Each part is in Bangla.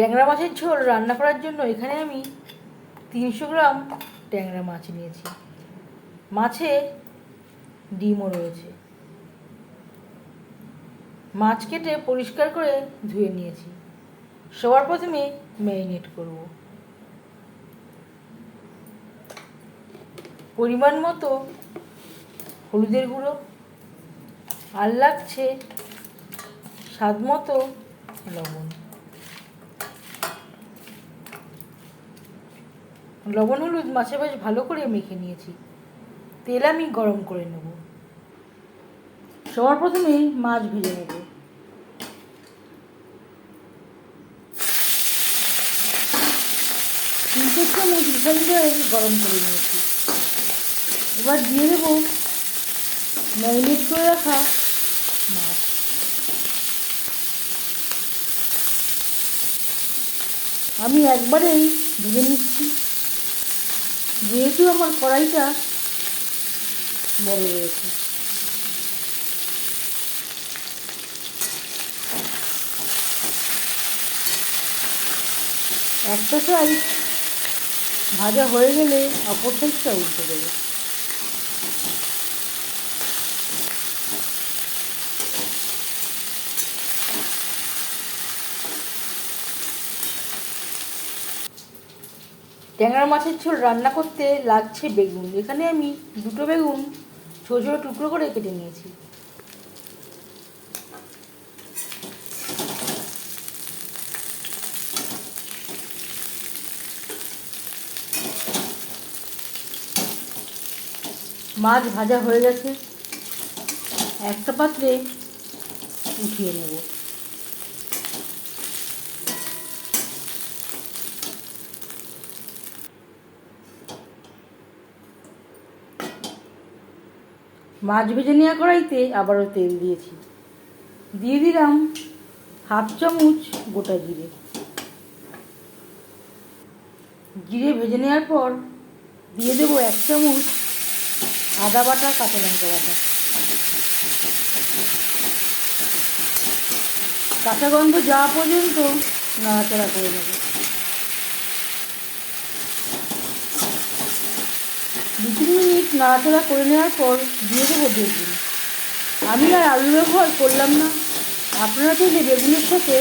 ট্যাংরা মাছের ঝোল রান্না করার জন্য এখানে আমি তিনশো গ্রাম ট্যাংরা মাছ নিয়েছি। মাছে ডিমও রয়েছে। মাছ কেটে পরিষ্কার করে ধুয়ে নিয়েছি। সবার প্রথমে ম্যারিনেট করব। পরিমাণ মতো হলুদের গুঁড়ো আর লাগছে স্বাদ মতো লবণ। লবণ হলুদ মাছে বেশ ভালো করে মেখে নিয়েছি। তেল আমি গরম করে নেব। সবার প্রথমে মাছ ভেজে নেব। গরম করে নিয়েছি। এবার দিয়ে দেবো ম্যারিনেট করে রাখা মাছ। আমি একবারেই ভেজে নিচ্ছি। যেহেতু আমার কড়াইটা বড় রয়েছে একটা সাইড ভাজা হয়ে গেলে অপর সাইডটা উল্টে দেবো। ট্যাংরা মাছের ঝোল রান্না করতে লাগছে বেগুন। এখানে আমি দুটো বেগুন ছোটো ছোটো টুকরো করে কেটে নিয়েছি। মাছ ভাজা হয়ে গেছে। একটা পাত্রে উঠিয়ে নেব। মাছ ভেজে নেওয়া কড়াইতে আবারও তেল দিয়েছি। দিয়ে দিলাম হাফ চামচ গোটা জিরে। জিরে ভেজে নেওয়ার পর দিয়ে দেবো এক চামচ আদা বাটা, কাঁচা লঙ্কা বাটা। কাঁচা গন্ধ যাওয়া পর্যন্ত নাড়াচাড়া করে নেব। দু তিন মিনিট নাড়াচাড়া করে নেওয়ার পর দিয়ে দেবো বেগুন। আমি আর আলু ব্যবহার করলাম না। আপনারা চাইলে বেগুনের সাথে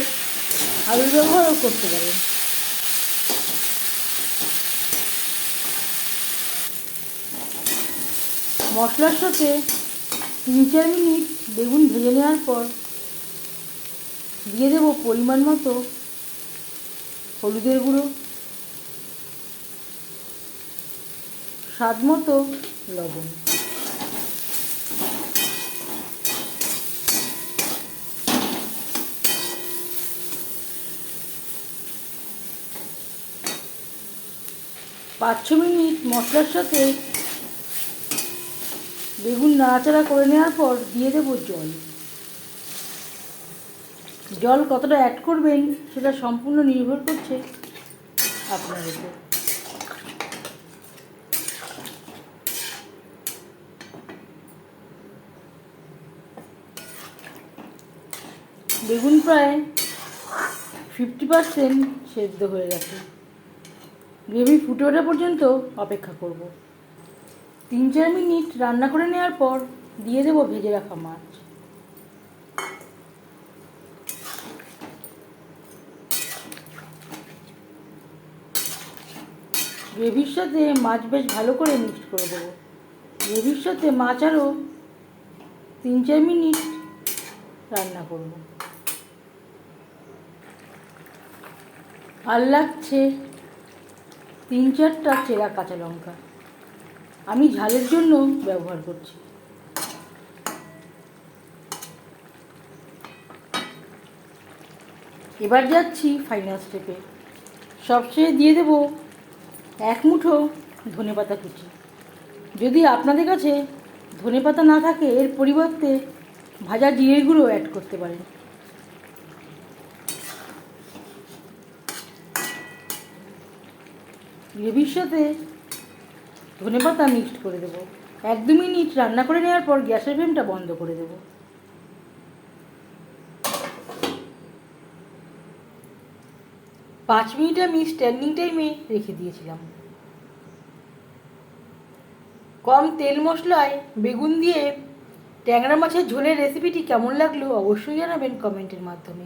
আলু ব্যবহারও করতে পারেন। মশলার সাথে তিন চার মিনিট বেগুন ভেজে নেওয়ার পর দিয়ে দেবো পরিমাণ মতো হলুদের গুঁড়ো। স্বাদ মতো লবণ। পাঁচ ছ মিনিট মশলার সাথে বেগুন নাড়াচাড়া করে নেওয়ার পর দিয়ে দেবো জল। জল কতটা অ্যাড করবেন সেটা সম্পূর্ণ নির্ভর করছে আপনার উপর। বেগুন প্রায় ফিফটি পার্সেন্ট সেদ্ধ হয়ে গেছে। গ্রেভি ফুটে ওঠা পর্যন্ত অপেক্ষা করব। তিন চার মিনিট রান্না করে নেওয়ার পর দিয়ে দেবো ভেজে রাখা মাছ। গ্রেভির সাথে মাছ বেশ ভালো করে মিক্সড করে দেবো। গ্রেভির সাথে মাছ আরও তিন চার মিনিট রান্না করব। আর লাগছে তিন চারটা চেরা কাঁচা লঙ্কা। আমি ঝালের জন্য ব্যবহার করছি। এবার যাচ্ছি ফাইনাল স্টেপে সবশেষে দিয়ে দেবো এক মুঠো ধনে পাতা কুচি। যদি আপনাদের কাছে ধনে পাতা না থাকে, এর পরিবর্তে ভাজা জিরের গুঁড়ো অ্যাড করতে পারেন। গ্রেভির সাথে ধনে পাতা মিক্সড করে দেবো। এক দু মিনিট রান্না করে নেওয়ার পর গ্যাসের ফ্লেমটা বন্ধ করে দেবো। পাঁচ মিনিট আমি স্ট্যান্ডিং টাইমে রেখে দিয়েছিলাম। কম তেল মশলায় বেগুন দিয়ে ট্যাংরা মাছের ঝোলের রেসিপিটি কেমন লাগল অবশ্যই জানাবেন কমেন্টের মাধ্যমে।